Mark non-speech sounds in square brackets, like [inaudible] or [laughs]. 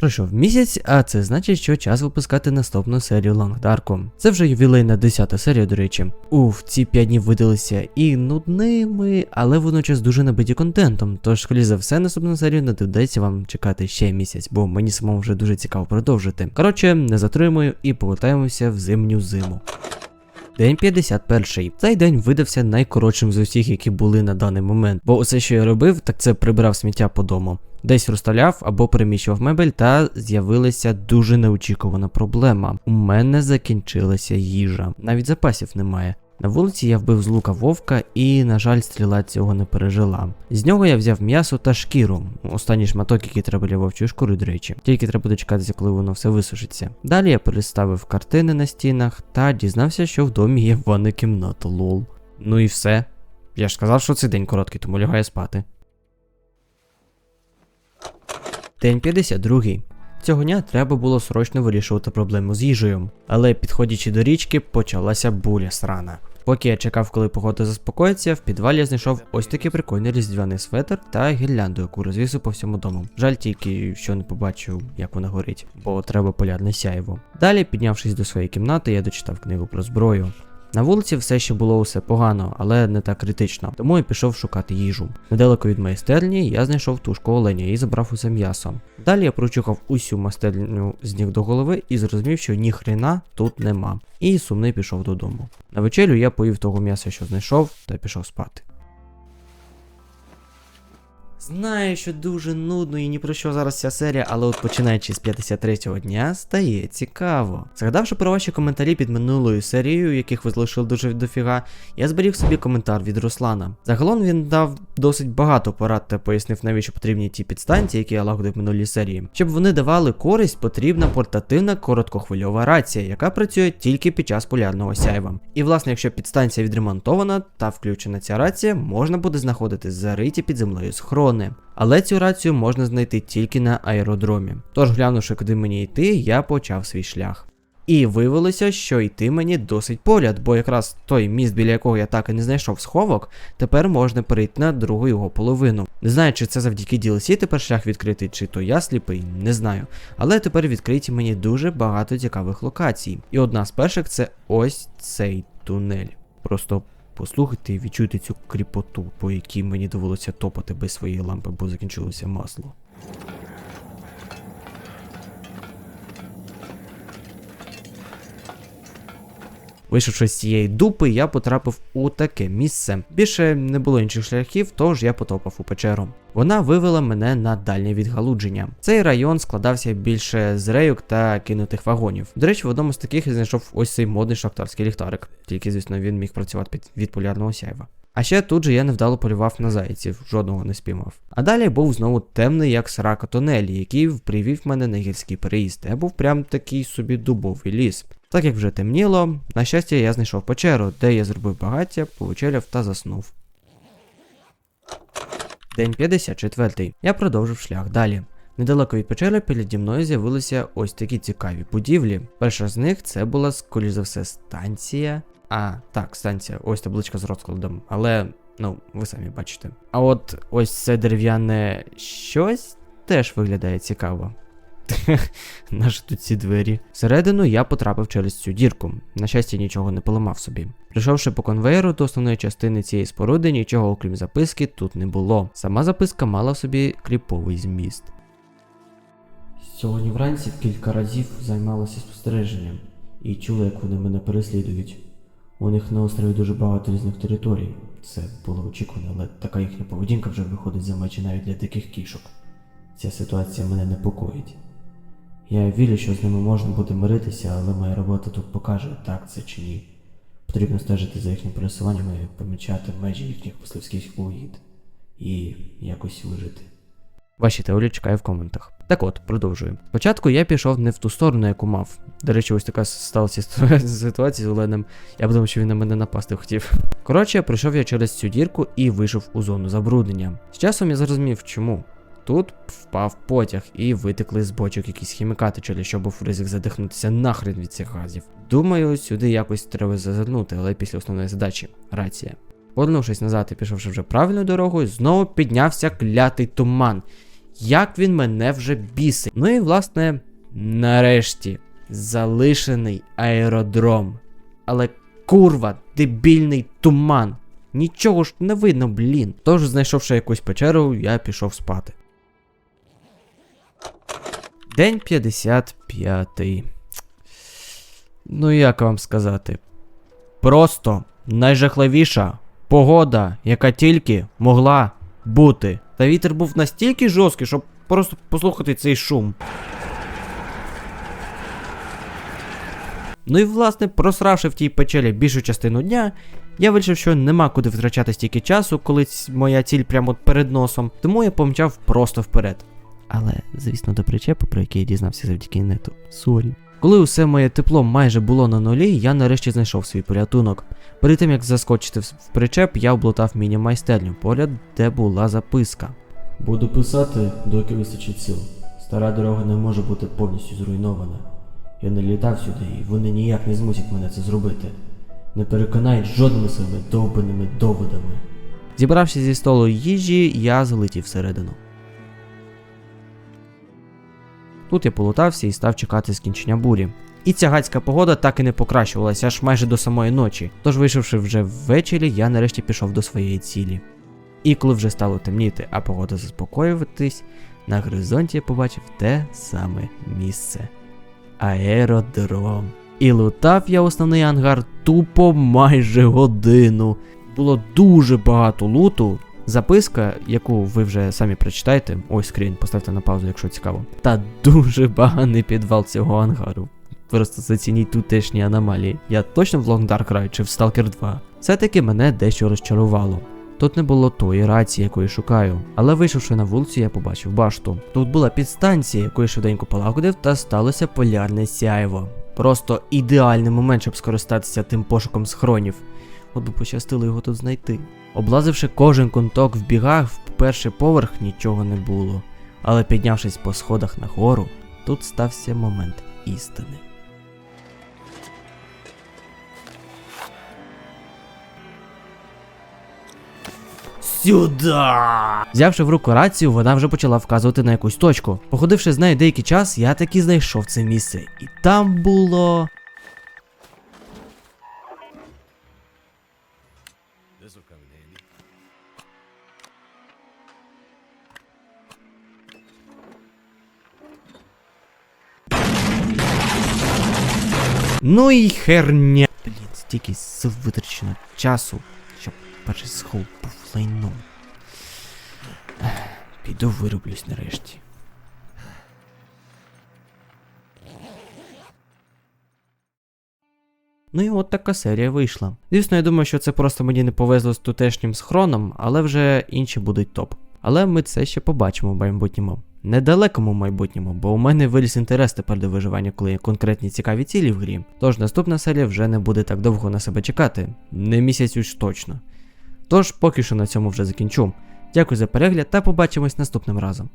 Пройшов місяць, а це значить, що час випускати наступну серію Лангдарку. Це вже ювілейна 10 серія, до речі. Уф, ці 5 днів видалися і нудними, але водночас дуже набиті контентом. Тож, скоріше за все, наступну серію не доведеться вам чекати ще місяць, бо мені самому вже дуже цікаво продовжити. Коротше, не затримую і повертаємося в зимню зиму. День 51. Цей день видався найкоротшим з усіх, які були на даний момент. Бо усе, що я робив, так це прибирав сміття по дому. Десь розставляв або переміщував мебель, та з'явилася дуже неочікувана проблема. У мене закінчилася їжа. Навіть запасів немає. На вулиці я вбив з лука вовка і, на жаль, стріла цього не пережила. З нього я взяв м'ясо та шкіру. Останній шматок, який треба для вовчої шкури, до речі. Тільки треба дочекатися, коли воно все висушиться. Далі я переставив картини на стінах та дізнався, що в домі є ванна кімната, лол. Ну і все. Я ж сказав, що цей день короткий, тому лягаю спати. День 52. Цього дня треба було срочно вирішувати проблему з їжею, але підходячи до річки, почалася буря срана. Поки я чекав, коли погода заспокоїться, в підвалі я знайшов ось такий прикольний різдвяний светр та гірлянду, яку розвісив по всьому дому. Жаль тільки, що не побачив, як вона горить, бо треба полярне сяйво. Далі, піднявшись до своєї кімнати, я дочитав книгу про зброю. На вулиці все ще було усе погано, але не так критично, тому я пішов шукати їжу. Недалеко від майстерні я знайшов тушку оленя і забрав усе м'ясо. Далі я прочухав усю майстерню з ніг до голови і зрозумів, що ні хрена тут нема. І сумний пішов додому. На вечерю я поїв того м'яса, що знайшов, та пішов спати. Знаю, що дуже нудно і ні про що зараз ця серія, але от починаючи з 53-го дня стає цікаво. Згадавши про ваші коментарі під минулою серією, яких ви залишили дуже дофіга, я зберіг собі коментар від Руслана. Загалом він дав досить багато порад та пояснив, навіщо потрібні ті підстанції, які я лагодив в минулій серії. Щоб вони давали користь, потрібна портативна короткохвильова рація, яка працює тільки під час полярного сяйва. І власне, якщо підстанція відремонтована та включена ця рація, можна буде знаходити зариті під землею схрони. Але цю рацію можна знайти тільки на аеродромі. Тож, глянувши, куди мені йти, я почав свій шлях. І виявилося, що йти мені досить поряд, бо якраз той міст, біля якого я так і не знайшов сховок, тепер можна перейти на другу його половину. Не знаю, чи це завдяки DLC тепер шлях відкритий, чи то я сліпий, не знаю. Але тепер відкриті мені дуже багато цікавих локацій. І одна з перших це ось цей тунель. Просто послухайте і відчуйте цю кріпоту, по якій мені довелося топати без своєї лампи, бо закінчилося масло. Вийшовши з цієї дупи, я потрапив у таке місце. Більше не було інших шляхів, тож я потопав у печеру. Вона вивела мене на дальнє відгалудження. Цей район складався більше з рейок та кинутих вагонів. До речі, в одному з таких я знайшов ось цей модний шахтарський ліхтарик, тільки, звісно, він міг працювати під від полярного сяйва. А ще тут же я невдало полював на зайців, жодного не спіймав. А далі був знову темний, як срака тунель, який привів мене на гірський переїзд. Я був прям такий собі дубовий ліс. Так як вже темніло, на щастя, я знайшов печеру, де я зробив багаття, повечеряв та заснув. День 54. Я продовжив шлях далі. Недалеко від печери переді мною з'явилися ось такі цікаві будівлі. Перша з них це була, скоріш за все, станція. А, так, станція, ось табличка з розкладом, але ну, ви самі бачите. А от ось це дерев'яне щось теж виглядає цікаво. [laughs] Наші тут ці двері. Всередину я потрапив через цю дірку. На щастя, нічого не поламав собі. Прийшовши по конвейеру до основної частини цієї споруди, нічого окрім записки тут не було. Сама записка мала в собі кріповий зміст. Сьогодні вранці кілька разів займалася спостереженням і чула, як вони мене переслідують. У них на острові дуже багато різних територій. Це було очікувано, але така їхня поведінка вже виходить за межі навіть для диких кішок. Ця ситуація мене непокоїть. Я вірю, що з ними можна буде миритися, але моя робота тут покаже, так це чи ні. Потрібно стежити за їхнім пересуванням і помічати межі їхніх мисливських угід. І якось вижити. Ваші теорії чекаю в коментах. Так от, продовжую. Спочатку я пішов не в ту сторону, яку мав. До речі, ось така сталася [laughs] ситуація з Оленем. Я подумав, що він на мене напасти хотів. Коротше, пройшов я через цю дірку і вийшов у зону забруднення. З часом я зрозумів, чому. Тут впав потяг і витекли з бочок якісь хімікати, через що був ризик задихнутися нахрен від цих газів. Думаю, сюди якось треба зазирнути, але після основної задачі рація. Повернувшись назад і пішовши вже правильною дорогою, знову піднявся клятий туман. Як він мене вже бісить. Ну і власне, нарешті, залишений аеродром. Але курва, дебільний туман. Нічого ж не видно, блін. Тож, знайшовши якусь печеру, я пішов спати. День 55. Ну як вам сказати? Просто найжахливіша погода, яка тільки могла бути. Та вітер був настільки жорсткий, щоб просто послухати цей шум. Ну і власне, просравши в тій печері більшу частину дня, я вирішив, що нема куди втрачати стільки часу, коли моя ціль прямо перед носом, тому я помчав просто вперед. Але, звісно, до причепу, про який я дізнався завдяки нету. Сорі. Коли усе моє тепло майже було на нулі, я нарешті знайшов свій порятунок. Перед тим як заскочити в причеп, я облутав міні-майстерню, поряд, де була записка. Буду писати, доки вистачить сил. Стара дорога не може бути повністю зруйнована. Я не літав сюди, і вони ніяк не змусять мене це зробити. Не переконають жодними своїми довбаними доводами. Зібравши зі столу їжі, я залетів всередину. Тут я полутався і став чекати скінчення бурі. І ця гадська погода так і не покращувалася аж майже до самої ночі. Тож, вийшовши вже ввечері, я нарешті пішов до своєї цілі. І коли вже стало темніти, а погода заспокоюватись, на горизонті я побачив те саме місце аеродром. І лутав я основний ангар тупо майже годину. Було дуже багато луту. Записка, яку ви вже самі прочитаєте, ось скрін, поставте на паузу, якщо цікаво. Та дуже поганий підвал цього ангару. Просто зацініть тутешні аномалії. Я точно в Long граю чи в Stalker 2. Все-таки мене дещо розчарувало. Тут не було тої рації, якої шукаю. Але вийшовши на вулицю, я побачив башту. Тут була підстанція, яку я швиденько полагодив, та сталося полярне сяйво. Просто ідеальний момент, щоб скористатися тим пошуком схронів. От би пощастило його тут знайти. Облазивши кожен кунток в бігах, в перший поверх нічого не було. Але піднявшись по сходах нагору, тут стався момент істини. Сюда! Взявши в руку рацію, вона вже почала вказувати на якусь точку. Походивши з нею деякий час, я таки знайшов це місце. І там було. Ну і херня. Блін, стільки сил витрачено часу, щоб перший схол був лайном. Піду вироблюсь нарешті. Ну і от така серія вийшла. Звісно, я думаю, що це просто мені не повезло з тутешнім схроном, але вже інші будуть топ. Але ми це ще побачимо в майбутньому. Недалекому майбутньому, бо у мене виріс інтерес тепер до виживання, коли є конкретні цікаві цілі в грі. Тож наступна серія вже не буде так довго на себе чекати, не місяць уж точно. Тож поки що на цьому вже закінчу. Дякую за перегляд та побачимось наступним разом.